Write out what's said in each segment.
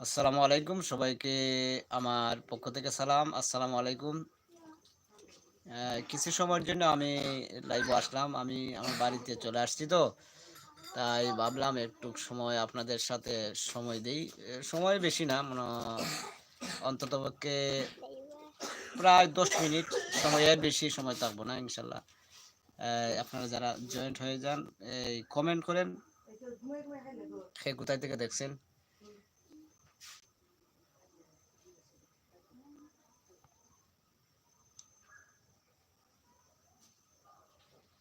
আসসালামু আলাইকুম, সবাইকে আমার পক্ষ থেকে সালাম। আসসালামু আলাইকুম। কিছু সময়ের জন্য আমি লাইভে আসলাম। আমি আমার বাড়িতে চলে আসছি তো, তাই ভাবলাম একটু সময় আপনাদের সাথে সময় দেই। সময় বেশি না, মনে অন্তত পক্ষে প্রায় দশ মিনিট সময় এর বেশি সময় থাকব না, ইনশাল্লাহ। আপনারা যারা জয়েন্ট হয়ে যান, এই কমেন্ট করেন। সে কোথায় থেকে দেখছেন?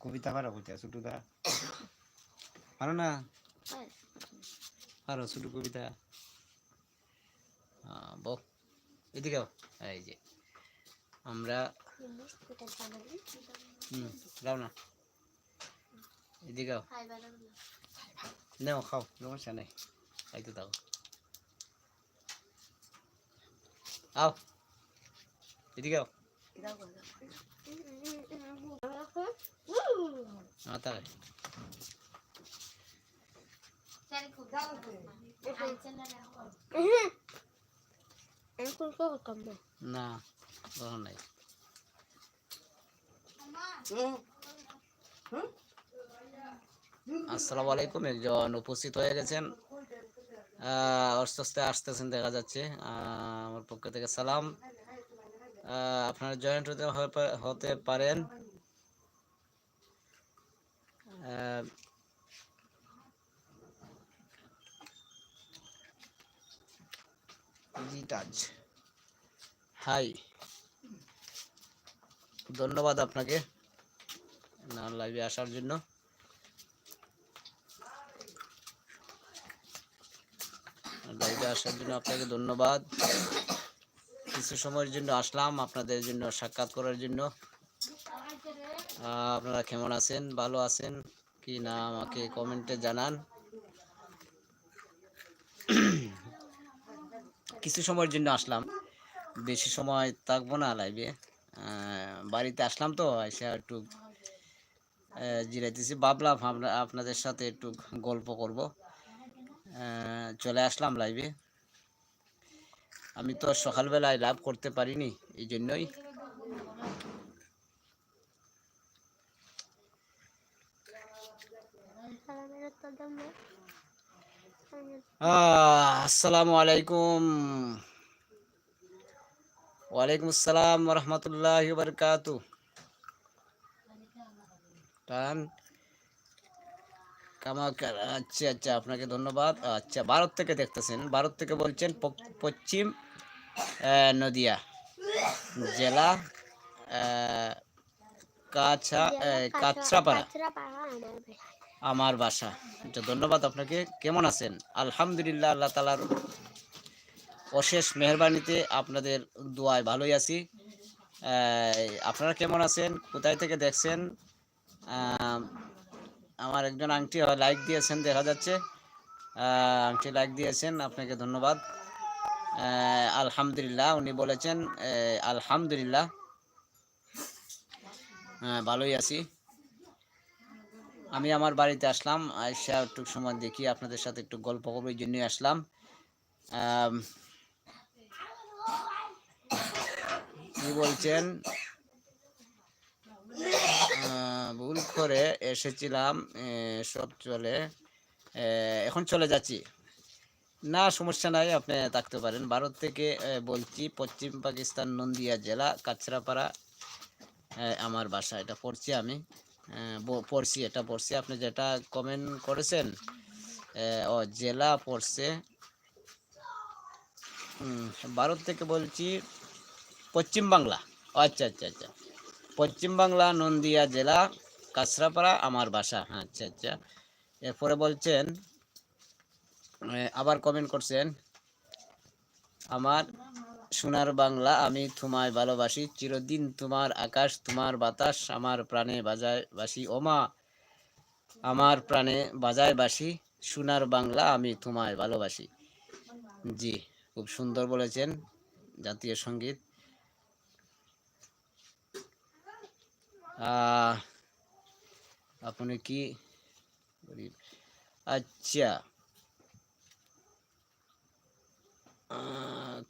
কবিতা পারো কইতা ছোটদা পারো না? পারো। ছোট কবিতা। বক। এদিকে এই যে আমরা হুম যাও না। এদিকে। নেও খাও সমস্যা নেই। খাইতে থাকো আও। এদিকে নাই আসসালামু আলাইকুম একজন উপস্থিত হয়ে গেছেন। আস্তে আস্তে আসতেছেন, দেখা যাচ্ছে। আমার পক্ষ থেকে সালাম। আপনারা জয়েন্ট হতে পারেন। রিটাচ হাই ধন্যবাদ আপনাকে না লাইভে আসার জন্য। লাইভে আসার জন্য আপনাকে ধন্যবাদ। কিছু সময়ের জন্য আসলাম, আপনাদের জন্য সাক্ষাৎ করার জন্য। আপনারা কেমন আছেন? ভালো আছেন? কি না আমাকে কমেন্টে জানান। কিছু সময়ের জন্য আসলাম। বেশি সময় থাকব না লাইভে বাড়িতে আসলাম তো, এসে একটু জিরাইতেছি। ভাবলাম আপনা- আপনাদের সাথে একটু গল্প করব। চলে আসলাম লাইভে আমি তো সকালবেলায় লাভ করতে পারিনি, এই জন্যই। আসসালামু আলাইকুম ওয়ালাইকুম আসসালাম রহমতুল্লাহ বরকাতু টান কামাকার আচ্ছা আচ্ছা আপনাকে ধন্যবাদ আচ্ছা ভারত থেকে দেখতেছেন ভারত থেকে বলছেন প- পশ্চিম আহ, নদিয়া জেলা আহ, কাছা আহ, কাছড়াপাড়া আমার বাসা। আচ্ছা ধন্যবাদ আপনাকে। কেমন আছেন? আলহামদুলিল্লাহ আল্লাহ তালার অশেষ মেহরবানিতে আপনাদের দোয়ায় ভালোই আছি। আপনারা কেমন আছেন? কোথায় থেকে দেখছেন? আমার একজন আংটি লাইক দিয়েছেন দেখা যাচ্ছে। আংটি লাইক দিয়েছেন আপনাকে ধন্যবাদ। আলহামদুলিল্লাহ উনি বলেছেন আলহামদুলিল্লাহ। হ্যাঁ, ভালোই আছি। আমি আমার বাড়িতে আসলাম আইসা একটু সময় দেখি, আপনাদের সাথে একটু গল্প করব, এই জন্যই আসলাম। কি বলছেন? ভুল করে এসেছিলাম সব চলে। এখন চলে যাচ্ছি। না, সমস্যা নাই, আপনি থাকতে পারেন। ভারত থেকে বলছি, পশ্চিম পাকিস্তান নন্দিয়া জেলা, কাছড়াপাড়া আমার বাসা, এটা পড়ছি আমি। পড়ছি এটা পড়ছি। আপনি যেটা কমেন্ট করেছেন ও জেলা পড়ছে ভারত থেকে বলছি পশ্চিম বাংলা। ও, আচ্ছা আচ্ছা আচ্ছা। পশ্চিম বাংলা নন্দিয়া জেলা কাছড়াপাড়া আমার বাসা। হ্যাঁ আচ্ছা আচ্ছা। এরপরে বলছেন আবার কমেন্ট করছেন আমার সোনার বাংলা, আমি তোমায় ভালোবাসি, চিরদিন তোমার আকাশ, তোমার বাতাস, আমার প্রাণে বাজায় বাসি। ওমা, আমার প্রাণে বাজায় বাসি, সোনার বাংলা, আমি তোমায় ভালোবাসি। জি, খুব সুন্দর বলেছেন জাতীয় সংগীত। আপনি কি আচ্ছা।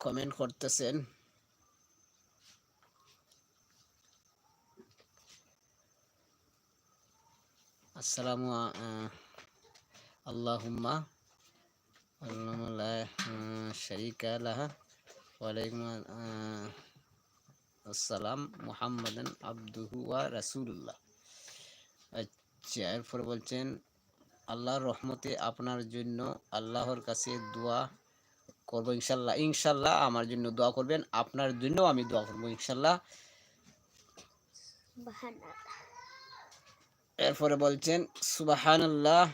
কমেন্ট করতেছেন। আসসালামু আল্লাহুম্মা শারীকা লাহা ওয়ালাইকুম আসসালাম মুহাম্মাদান আবদুহু ওয়া রাসূলুল্লাহ। আচ্ছা এরপরে বলছেন, আল্লাহর রহমতে আপনার জন্য আল্লাহর কাছে দোয়া করব ইনশাল্লাহ। ইনশাল্লাহ আমার জন্য দোয়া করবেন আপনার জন্য আমি দোয়া করব ইনশাল্লাহ। এরপরে বলছেন সুবাহানাল্লাহ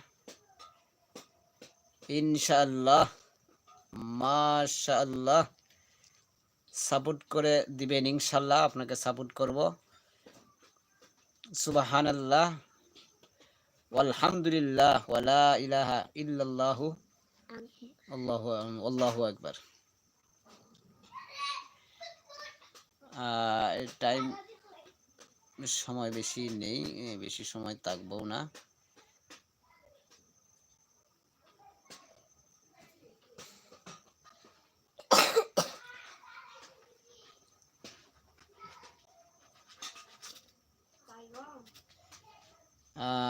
ইনশাআল্লাহ মাশাআল্লাহ। সাপোর্ট করে দিবেন ইনশাল্লাহ আপনাকে সাপোর্ট করব। সুবাহানাল্লাহ আলহামদুলিল্লাহ ওয়ালা ইলাহা ইল্লাল্লাহু। আল্লাহু আল্লাহু আকবার। টাইম সময় বেশি নেই বেশি সময় থাকব না।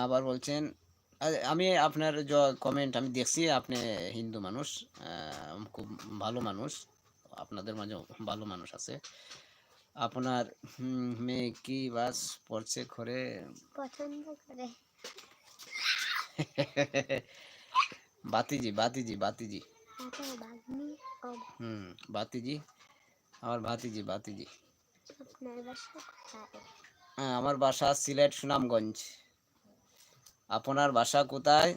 আবার বলছেন আমি আপনার যে কমেন্ট আমি দেখছি আপনি হিন্দু মানুষ খুব ভালো মানুষ আপনাদের মাঝে ভালো মানুষ আছে। আপনার মেয়ে কি বাস পড়ছে ঘরে? পছন্দ করে। বাতিজি বাতিজি বাতিজি। তারপর হুম বাতিজি আমার ভাতিজি বাতিজি। হ্যাঁ আমার বাসা সিলেট সুনামগঞ্জ। আপনার বাসা কোথায়?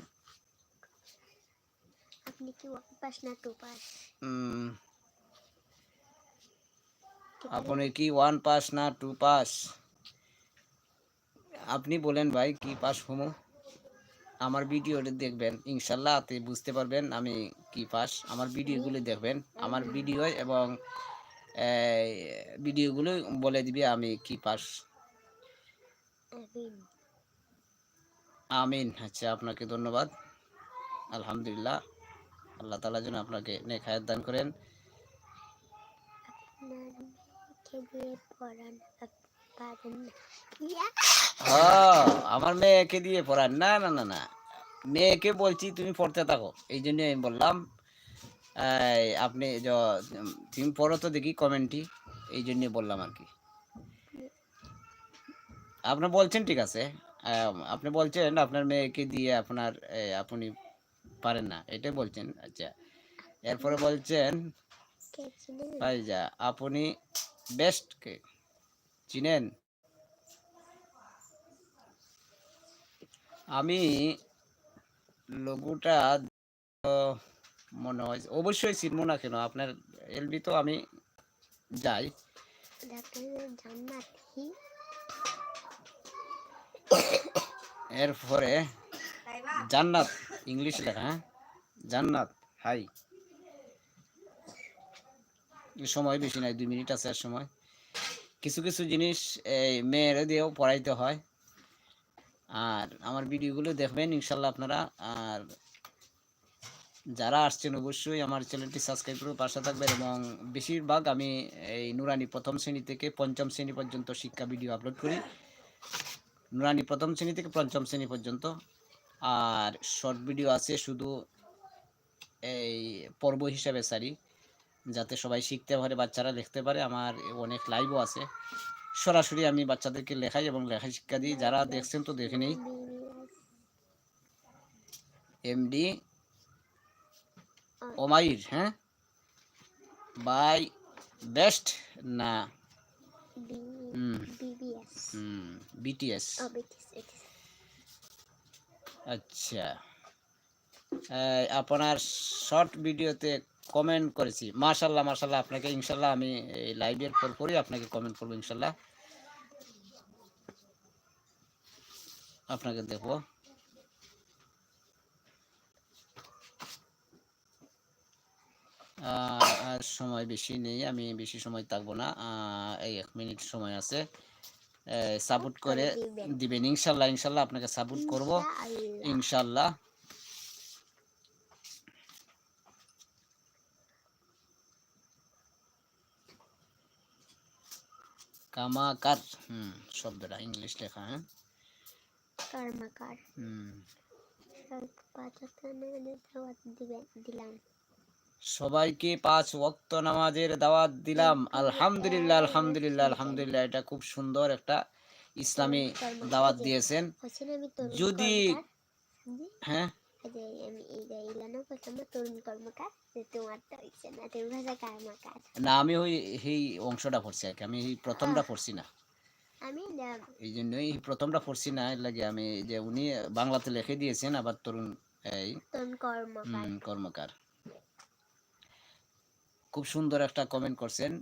আপনি কি ওয়ান পাস না টু পাস আপনি কি ওয়ান পাস না টু পাস আপনি বলেন ভাই কি পাস হমো? আমার ভিডিওটা দেখবেন ইনশাল্লাহ আপনি বুঝতে পারবেন আমি কি পাস আমার ভিডিওগুলো দেখবেন আমার ভিডিও এবং ভিডিওগুলো বলে দিবে আমি কি পাস আমিন। আচ্ছা আপনাকে ধন্যবাদ। আলহামদুলিল্লাহ, আল্লাহ তালা যেন আপনাকে নেক হায়াত দান করেন! হ্যাঁ আমার মেয়েকে দিয়ে পড়ান। না না না না। মেয়েকে বলছি তুমি পড়তে থাকো। এই জন্য আমি বললাম আপনি তুমি পড়ো তো দেখি কমেন্টটি। এই জন্য বললাম আর কি। আপনি বলছেন ঠিক আছে। আপনি বলছেন আপনার মেয়েকে দিয়ে আপনার আপনি পারেন না, এটাই বলছেন আচ্ছা। এরপরে বলছেন কে চিনেন ভাই যা আপনি বেস্ট কে চিনেন? আমি লোগোটা তো মনে হয়, অবশ্যই চিনবো না কেন, আপনার এলবি তো আমি যাই ডাক্তার জান্নাতি এরপরে জান্নাত, ইংলিশ লেখা হ্যাঁ? জান্নাত, হাই। সময় বেশি নাই, দুই মিনিট আছে আর সময়। কিছু কিছু জিনিস এই মেয়েরা দিয়েও পড়াইতে হয়। আর আমার ভিডিওগুলো দেখবেন, ইনশাল্লাহ আপনারা, আর যারা আসছেন অবশ্যই আমার চ্যানেলটি সাবস্ক্রাইব করে পাশে থাকবেন এবং বেশিরভাগ আমি এই নুরানি প্রথম শ্রেণি থেকে পঞ্চম শ্রেণি পর্যন্ত শিক্ষা ভিডিও আপলোড করি। নুরানি প্রথম শ্রেণি থেকে পঞ্চম শ্রেণি পর্যন্ত। আর শর্ট ভিডিও আছে শুধু এই পর্ব হিসাবে সারি যাতে সবাই শিখতে পারে বাচ্চারা লিখতে পারে। আমার অনেক লাইভও আছে। সরাসরি আমি বাচ্চাদেরকে লেখাই এবং লেখা শিক্ষা দিই। যারা দেখছেন তো দেখে নিই। এমডি ওমাইর হ্যাঁ? বাই বেস্ট না? হুম। হুম বিটিএস আচ্ছা। আপনার শর্ট ভিডিওতে কমেন্ট করেছি। মাশাল্লাহ মাশাল্লাহ আপনাকে ইনশাল্লাহ আমি এই লাইভের পর পরই আপনাকে কমেন্ট করব ইনশাল্লাহ আপনাকে দেখব। আর সময় বেশি নেই আমি বেশি সময় থাকব না। এই এক মিনিট সময় আছে। সাপোর্ট করে দিবেন। ইনশাল্লাহ ইনশাল্লাহ আপনাকে সাপোর্ট করব। ইনশাল্লাহ। কামাকার। হুম শব্দটা ইংলিশ লেখা হ্যাঁ? কামাকার হুম। দিলাম। সবাইকে পাঁচ ওক্ত নামাজের দাওয়াত দিলাম। আলহামদুলিল্লাহ আলহামদুলিল্লাহ আলহামদুলিল্লাহ। এটা খুব সুন্দর একটা ইসলামী দাওয়াত দিয়েছেন। যদি- হ্যাঁ? না, আমি ওই এই অংশটা পড়ছি আর কি। আমি এই প্রথমটা পড়ছি না। এই জন্যই প্রথমটা পড়ছি না। এর লাগে আমি যে উনি বাংলাতে লিখে দিয়েছেন আবার তরুণ এই কর্মকার। খুব সুন্দর একটা কমেন্ট করছেন।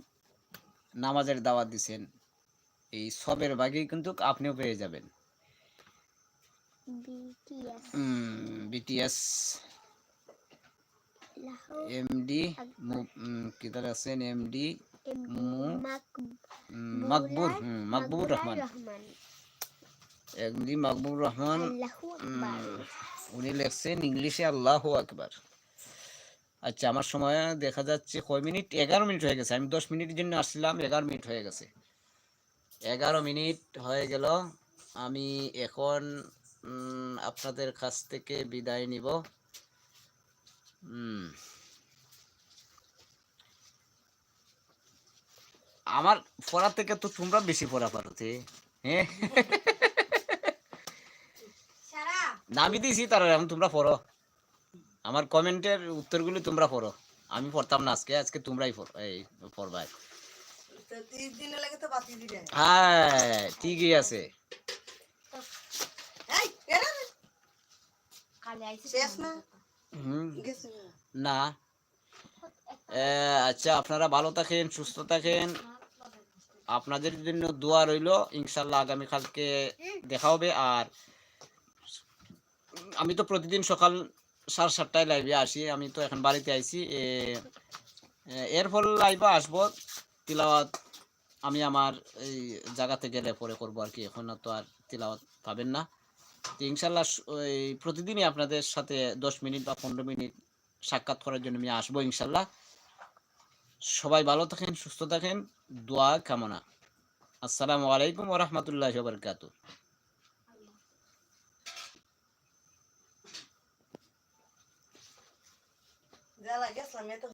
নামাজের দাওয়াত দিছেন। এই সবের বাগেই কিন্তু আপনিও পেয়ে যাবেন। বিটিএস এমডি কিদার আছেন এমডি মাকবুর মাকবুর রহমান। এমডি মাকবুর রহমান উনি লিখছেন ইংলিশে আল্লাহ আকবার। আচ্ছা আমার সময় দেখা যাচ্ছে কয় মিনিট? এগারো মিনিট হয়ে গেছে। আমি দশ মিনিটের জন্য আসছিলাম এগারো মিনিট হয়ে গেছে। এগারো মিনিট হয়ে গেল। আমি এখন আপনাদের কাছ থেকে বিদায় নিব। আমার পড়া থেকে তো তোমরা বেশি পড়া পারো তে হ্যাঁ না আমি দিয়েছি তারা এখন তোমরা পড়ো। আমার কমেন্টের উত্তরগুলো তোমরা পড়ো। আমি পড়তাম না আজকে আজকে তোমরাই পড়- এই পড়বাই হ্যাঁ ঠিকই আছে। এই এরা রে। শেষ না? হুম। না। না। আচ্ছা আপনারা ভালো থাকেন সুস্থ থাকেন। আপনাদের জন্য দোয়া রইল। ইনশাল্লাহ আগামী আগামীকালকে দেখা হবে। আর আমি তো প্রতিদিন সকাল সাড়ে সাতটায় লাইভে আসি আমি তো এখন বাড়িতে আইছি। এ, এ, এর ফল লাইভে আসব তিলাওয়াত আমি আমার এই জায়গাতে গেলে পরে করব আর কি এখন তো আর তিলাওয়াত পাবেন না। তো ইনশাল্লাহ ওই প্রতিদিনই আপনাদের সাথে দশ মিনিট বা পনেরো মিনিট সাক্ষাৎ করার জন্য আমি আসব ইনশাল্লাহ। সবাই ভালো থাকেন সুস্থ থাকেন দোয়া কামনা। আসসালামু আলাইকুম ওরহমতুল্লাহ বরকাত জ্বালা গেছিলাম এত